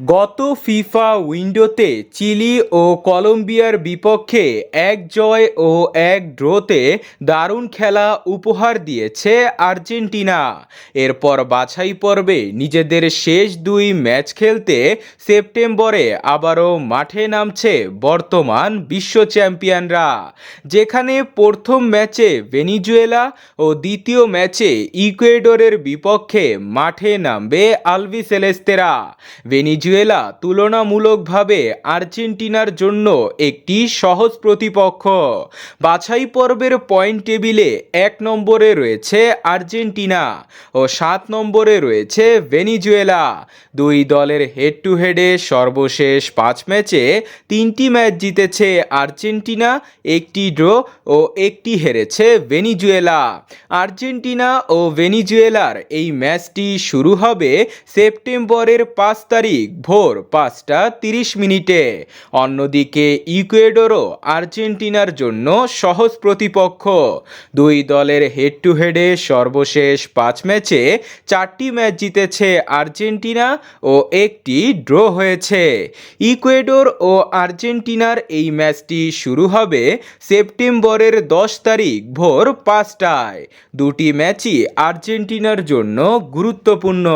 গত ফিফা উইন্ডোতে চিলি ও কলম্বিয়ার বিপক্ষে এক জয় ও এক ড্রোতে দারুণ খেলা উপহার দিয়েছে আর্জেন্টিনা। এরপর বাছাই পর্বে নিজেদের শেষ দুই ম্যাচ খেলতে সেপ্টেম্বরে আবারও মাঠে নামছে বর্তমান বিশ্ব চ্যাম্পিয়নরা, যেখানে প্রথম ম্যাচে ভেনিজুয়েলা ও দ্বিতীয় ম্যাচে ইকুয়েডরের বিপক্ষে মাঠে নামবে আলভি সেলেস্তেরা। ভেনিজুয়েলা তুলনামূলকভাবে আর্জেন্টিনার জন্য একটি সহজ প্রতিপক্ষ। বাছাই পর্বের পয়েন্ট টেবিলে এক নম্বরে রয়েছে আর্জেন্টিনা ও সাত নম্বরে রয়েছে ভেনিজুয়েলা। দুই দলের হেড টু হেডে সর্বশেষ পাঁচ ম্যাচে তিনটি ম্যাচ জিতেছে আর্জেন্টিনা, একটি ড্র ও একটি হেরেছে ভেনিজুয়েলা। আর্জেন্টিনা ও ভেনিজুয়েলার এই ম্যাচটি শুরু হবে সেপ্টেম্বরের পাঁচ তারিখ ভোর পাঁচটা তিরিশ মিনিটে। অন্যদিকে ইকুয়েডরও আর্জেন্টিনার জন্য সহজ প্রতিপক্ষ। দুই দলের হেড টু হেডে সর্বশেষ পাঁচ ম্যাচে চারটি ম্যাচ জিতেছে আর্জেন্টিনা ও একটি ড্র হয়েছে। ইকুয়েডর ও আর্জেন্টিনার এই ম্যাচটি শুরু হবে সেপ্টেম্বরের দশ তারিখ ভোর পাঁচটায়। দুটি ম্যাচই আর্জেন্টিনার জন্য গুরুত্বপূর্ণ।